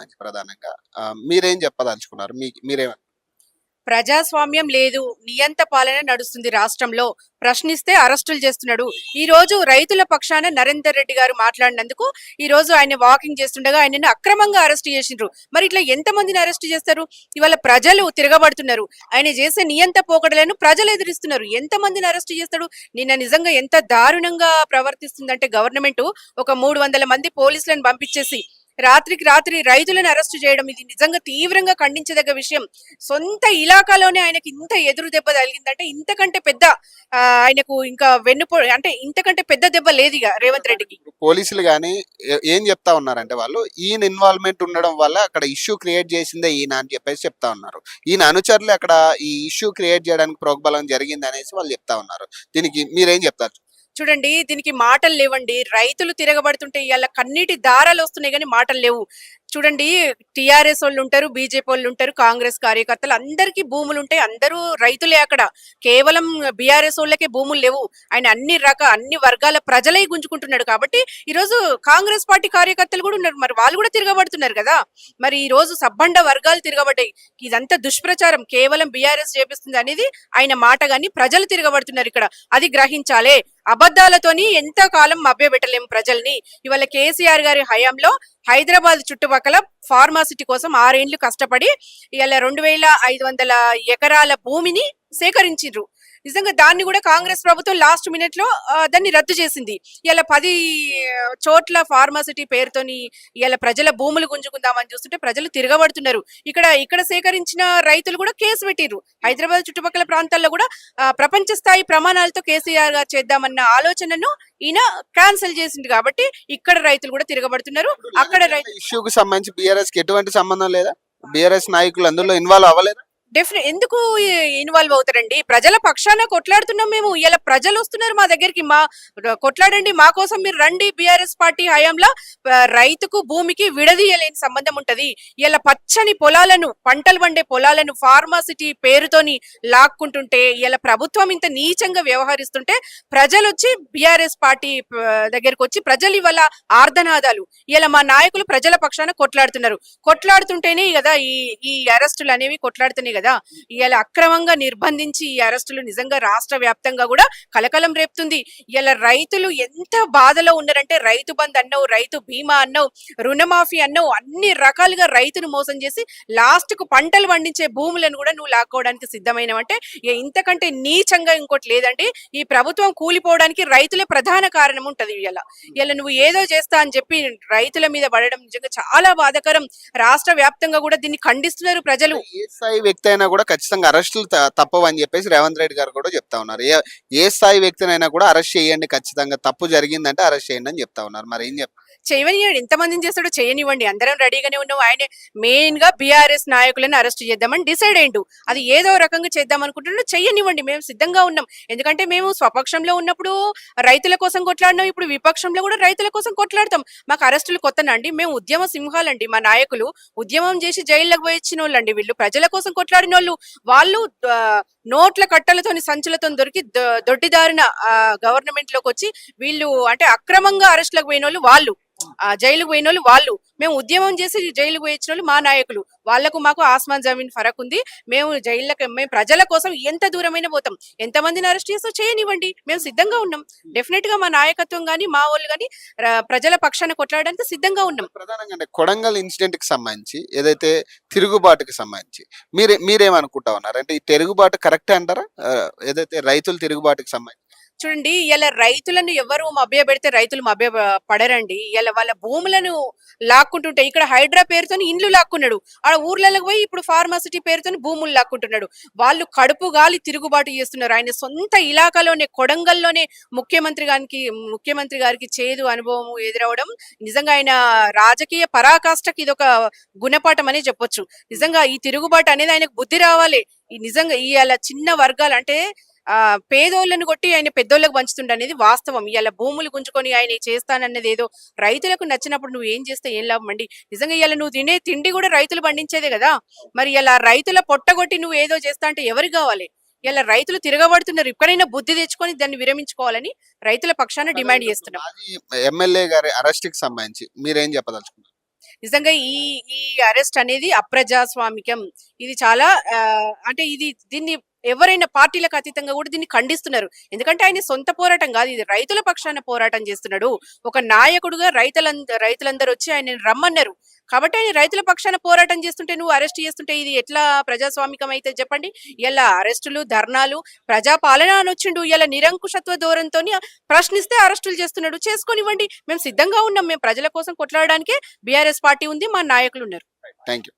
మంచి ప్రధానంగా. మీరేం చెప్పదలుచుకున్నారు? మీ ప్రజాస్వామ్యం లేదు నియంత పాలన నడుస్తుంది రాష్ట్రంలో. ప్రశ్నిస్తే అరెస్టులు చేస్తున్నాడు. ఈ రోజు రైతుల పక్షాన నరేందర్ రెడ్డి గారు మాట్లాడినందుకు ఈ రోజు ఆయన వాకింగ్ చేస్తుండగా ఆయనను అక్రమంగా అరెస్ట్ చేసిండ్రు. మరి ఇట్లా ఎంత మందిని అరెస్ట్ చేస్తారు? ఇవాళ ప్రజలు తిరగబడుతున్నారు. ఆయన చేసే నియంత పోకడలను ప్రజలు ఎదురిస్తున్నారు. ఎంత మందిని అరెస్ట్ చేస్తాడు? నిన్న నిజంగా ఎంత దారుణంగా ప్రవర్తిస్తుందంటే గవర్నమెంట్ ఒక మూడు వందల మంది పోలీసులను పంపించేసి రాత్రికి రాత్రి రైతులను అరెస్ట్ చేయడం ఇది నిజంగా తీవ్రంగా ఖండించదగ్గ విషయం. సొంత ఇలాకాలోనే ఆయనకి ఇంత ఎదురు దెబ్బ తగిలిందంటే ఇంతకంటే పెద్ద ఆయనకు ఇంకా వెన్నుపో అంటే ఇంతకంటే పెద్ద దెబ్బ లేదు ఇక రేవంత్ రెడ్డికి. పోలీసులు కానీ ఏం చెప్తా ఉన్నారంటే వాళ్ళు ఈయన ఇన్వాల్వ్మెంట్ ఉండడం వల్ల అక్కడ ఇష్యూ క్రియేట్ చేసిందే ఈయన అని చెప్పేసి చెప్తా ఉన్నారు. ఈయన అనుచరులు అక్కడ ఈ ఇష్యూ క్రియేట్ చేయడానికి ప్రోగ్బలం జరిగింది అనేసి వాళ్ళు చెప్తా ఉన్నారు. దీనికి మీరేం చెప్తారు? చూడండి దీనికి మాటలు లేవండి. రైతులు తిరగబడుతుంటే ఇవాళ కన్నీటి దారాలు వస్తున్నాయి కానీ మాటలు లేవు. చూడండి టిఆర్ఎస్ వాళ్ళు ఉంటారు బీజేపీ వాళ్ళు ఉంటారు కాంగ్రెస్ కార్యకర్తలు అందరికీ భూములు ఉంటాయి. అందరూ రైతులే అక్కడ. కేవలం బీఆర్ఎస్ వాళ్ళకే భూములు లేవు. ఆయన అన్ని రక అన్ని వర్గాల ప్రజలే గుంజుకుంటున్నాడు కాబట్టి ఈ రోజు కాంగ్రెస్ పార్టీ కార్యకర్తలు కూడా ఉన్నారు. మరి వాళ్ళు కూడా తిరగబడుతున్నారు కదా. మరి ఈ రోజు సబ్బండ వర్గాలు తిరగబడ్డాయి. ఇదంతా దుష్ప్రచారం. కేవలం బీఆర్ఎస్ చేపిస్తుంది అనేది ఆయన మాట కానీ ప్రజలు తిరగబడుతున్నారు ఇక్కడ. అది గ్రహించాలే. అబద్ధాలతోని ఎంత కాలం ప్రజల్ని. ఇవాళ కేసీఆర్ గారి హయాంలో హైదరాబాద్ చుట్టుపక్కల ఫార్మాసిటీ కోసం ఆరేండ్లు కష్టపడి ఇలా రెండు వేల ఐదు వందల ఎకరాల భూమిని సేకరించిండ్రు నిజంగా దాన్ని కూడా కాంగ్రెస్ ప్రభుత్వం లాస్ట్ మినిట్లో దాన్ని రద్దు చేసింది. ఇలా పది చోట్ల ఫార్మాసిటీ పేరుతోని ఇలా ప్రజల భూములు గుంజుకుందామని చూస్తుంటే ప్రజలు తిరగబడుతున్నారు. ఇక్కడ ఇక్కడ సేకరించిన రైతులు కూడా కేసు పెట్టిర్రు. హైదరాబాద్ చుట్టుపక్కల ప్రాంతాల్లో కూడా ప్రపంచ స్థాయి ప్రమాణాలతో కేసీఆర్ గారు చేద్దామన్న ఆలోచనను ఈయన క్యాన్సిల్ చేసింది కాబట్టి ఇక్కడ రైతులు కూడా తిరగబడుతున్నారు. అక్కడ రైతు ఇష్యూకి సంబంధించి బీఆర్ఎస్కి ఎటువంటి సంబంధం లేదా? బీఆర్ఎస్ నాయకులు అందులో ఇన్వాల్వ్ అవ్వలేదు? డెఫినెట్ ఎందుకు ఇన్వాల్వ్ అవుతారండి? ప్రజల పక్షాన కొట్లాడుతున్నాం మేము. ఇలా ప్రజలు వస్తున్నారు మా దగ్గరికి. మా కొట్లాడండి. మా కోసం మీరు రండి. బిఆర్ఎస్ పార్టీ హయాంలో రైతుకు భూమికి విడదీయలేని సంబంధం ఉంటది. ఇలా పచ్చని పొలాలను పంటలు పండే పొలాలను ఫార్మాసిటీ పేరుతోని లాక్కుంటుంటే ఇలా ప్రభుత్వం ఇంత నీచంగా వ్యవహరిస్తుంటే ప్రజలు వచ్చి బిఆర్ఎస్ పార్టీ ఆ, దగ్గరకు వచ్చి ప్రజలు ఇవాళ ఆర్ధనాదాలు ఇలా మా నాయకులు ప్రజల పక్షాన కొట్లాడుతున్నారు. కొట్లాడుతుంటేనే కదా ఈ ఈ అరెస్టులు అనేవి కొట్లాడుతున్నాయి కదా? ఇలా అక్రమంగా నిర్బంధించి ఈ అరెస్టులు నిజంగా రాష్ట్ర వ్యాప్తంగా కూడా కలకలం రేపుతుంది. ఇలా రైతులు ఎంత బాధలో ఉన్నారంటే రైతు బంద్ అన్నావు రైతు బీమా అన్నావు రుణమాఫీ అన్నావు అన్ని రకాలుగా రైతును మోసం చేసి లాస్ట్కు పంటలు పండించే భూములను కూడా నువ్వు లాక్కోవడానికి సిద్ధమైనవంటే ఇక ఇంతకంటే నీచంగా ఇంకోటి లేదండి ఈ ప్రభుత్వం కూలిపోవడానికి రైతులే ప్రధాన కారణం ఉంటది ఇలా ఇలా నువ్వు ఏదో చేస్తా అని చెప్పి రైతుల మీద పడడం నిజంగా చాలా బాధాకరం. రాష్ట్ర వ్యాప్తంగా కూడా దీన్ని ఖండిస్తున్నారు ప్రజలు. వ్యక్తి అయినా కూడా ఖచ్చితంగా అరెస్టులు త- తప్పవని చెప్పేసి రేవంత్ రెడ్డి గారు కూడా చెప్తా ఉన్నారు. ఏ ఏ స్థాయి వ్యక్తినైనా కూడా అరెస్ట్ చేయండి ఖచ్చితంగా. తప్పు జరిగిందంటే అరెస్ట్ చేయండి అని చెప్తా ఉన్నారు. మరి ఏం చెప్తారు చేయనివ్వండి. ఎంతమందిని చేస్తాడో చేయనివ్వండి. అందరం రెడీగానే ఉన్నాం. ఆయన మెయిన్గా బీఆర్ఎస్ నాయకులను అరెస్ట్ చేద్దామని డిసైడ్ అయ్యిండు అది ఏదో రకంగా చేద్దాం అనుకుంటున్నా చెయ్యనివ్వండి మేము సిద్ధంగా ఉన్నాం. ఎందుకంటే మేము స్వపక్షంలో ఉన్నప్పుడు రైతుల కోసం కొట్లాడినాం. ఇప్పుడు విపక్షంలో కూడా రైతుల కోసం కొట్లాడతాం. మాకు అరెస్టులు కొత్తనండి మేము ఉద్యమ సింహాలండి. మా నాయకులు ఉద్యమం చేసి జైల్లోకి పోయించిన ఇచ్చిన వాళ్ళండి వీళ్ళు. ప్రజల కోసం మాట్లాడిన వాళ్ళు వాళ్ళు నోట్ల కట్టలతోని సంచులతో దొరికి దొడ్డిదారిన గవర్నమెంట్లోకి వచ్చి వీళ్ళు అంటే అక్రమంగా అరెస్ట్లకు పోయిన వాళ్ళు వాళ్ళు. జైలుకు పోయిన వాళ్ళు. వాళ్ళు మేము ఉద్యమం చేసి జైలుకు పోయించిన వాళ్ళు మా నాయకులు. వాళ్ళకు మాకు ఆస్మాన్ జమీన్ ఫరక్ ఉంది. మేము జైళ్ళకి మేము ప్రజల కోసం ఎంత దూరమైన పోతాం. ఎంతమందిని అరెస్ట్ చేసో చేయనివ్వండి. మేము సిద్ధంగా ఉన్నాం. డెఫినెట్గా మా నాయకత్వం గానీ మా వాళ్ళు గాని ప్రజల పక్షాన కొట్లాడడానికి సిద్ధంగా ఉన్నాం. ప్రధానంగా కొడంగల్ ఇన్సిడెంట్కి సంబంధించి ఏదైతే తిరుగుబాటుకి సంబంధించి మీరే మీరేమనుకుంటా ఉన్నారు? అంటే ఈ తిరుగుబాటు కరెక్ట్ అంటారా? ఏదైతే రైతులు తిరుగుబాటుకి సంబంధించి? చూడండి ఇలా రైతులను ఎవరు మభ్య పెడితే రైతులు మభ్య పడరండి. ఇలా వాళ్ళ భూములను లాక్కుంటుంటే ఇక్కడ హైడ్రా పేరుతోని ఇండ్లు లాక్కున్నాడు. ఆ ఊర్లలో పోయి ఇప్పుడు ఫార్మాసిటీ పేరుతోని భూములు లాక్కుంటున్నాడు. వాళ్ళు కడుపు గాలి తిరుగుబాటు చేస్తున్నారు. ఆయన సొంత ఇలాకాలోనే కొడంగల్లోనే ముఖ్యమంత్రి గారికి ముఖ్యమంత్రి గారికి చేదు అనుభవం ఎదురవడం నిజంగా ఆయన రాజకీయ పరాకాష్ఠకి ఇది ఒక గుణపాఠం అనే చెప్పొచ్చు. నిజంగా ఈ తిరుగుబాటు అనేది ఆయనకు బుద్ధి రావాలి. ఈ నిజంగా ఈ అలా చిన్న వర్గాలు అంటే పేదోళ్ళను కొట్టి ఆయన పెద్దోళ్ళకు పంచుతుండ అనేది వాస్తవం. ఇవాళ భూములు గుంజుకొని ఆయన చేస్తానన్నది ఏదో రైతులకు నచ్చినప్పుడు నువ్వు ఏం చేస్తే ఏం లాభం అండి? నిజంగా ఇవాళ నువ్వు తినే తిండి కూడా రైతులు పండించేదే కదా? మరి ఇలా రైతుల పొట్టగొట్టి నువ్వు ఏదో చేస్తా అంటే ఎవరికి కావాలి? ఇలా రైతులు తిరగబడుతున్నారు. ఇక్కడైనా బుద్ధి తెచ్చుకొని దాన్ని విరమించుకోవాలని రైతుల పక్షాన డిమాండ్ చేస్తున్నాం. ఎమ్మెల్యే గారి అరెస్ట్కి సంబంధించి మీరేం చెప్పదలుచుకున్నారు? నిజంగా ఈ ఈ అరెస్ట్ అనేది అప్రజాస్వామికం. ఇది చాలా అంటే ఇది దీన్ని ఎవరైనా పార్టీలకు అతీతంగా కూడా దీన్ని ఖండిస్తున్నారు. ఎందుకంటే ఆయన సొంత పోరాటం కాదు ఇది రైతుల పక్షాన పోరాటం చేస్తున్నాడు. ఒక నాయకుడుగా రైతులంద రైతులందరూ వచ్చి ఆయన రమ్మన్నారు. కాబట్టి ఆయన రైతుల పక్షాన పోరాటం చేస్తుంటే నువ్వు అరెస్ట్ చేస్తుంటే ఇది ఎట్లా ప్రజాస్వామికం అయితే చెప్పండి? ఇలా అరెస్టులు ధర్నాలు ప్రజాపాలన అని వచ్చిండు. ఇలా నిరంకుశత్వ ధోరణితో ప్రశ్నిస్తే అరెస్టులు చేస్తున్నాడు. చేసుకొనివ్వండి. మేము సిద్ధంగా ఉన్నాం. మేము ప్రజల కోసం కొట్లాడడానికే బీఆర్ఎస్ పార్టీ ఉంది. మా నాయకులు ఉన్నారు. Thank you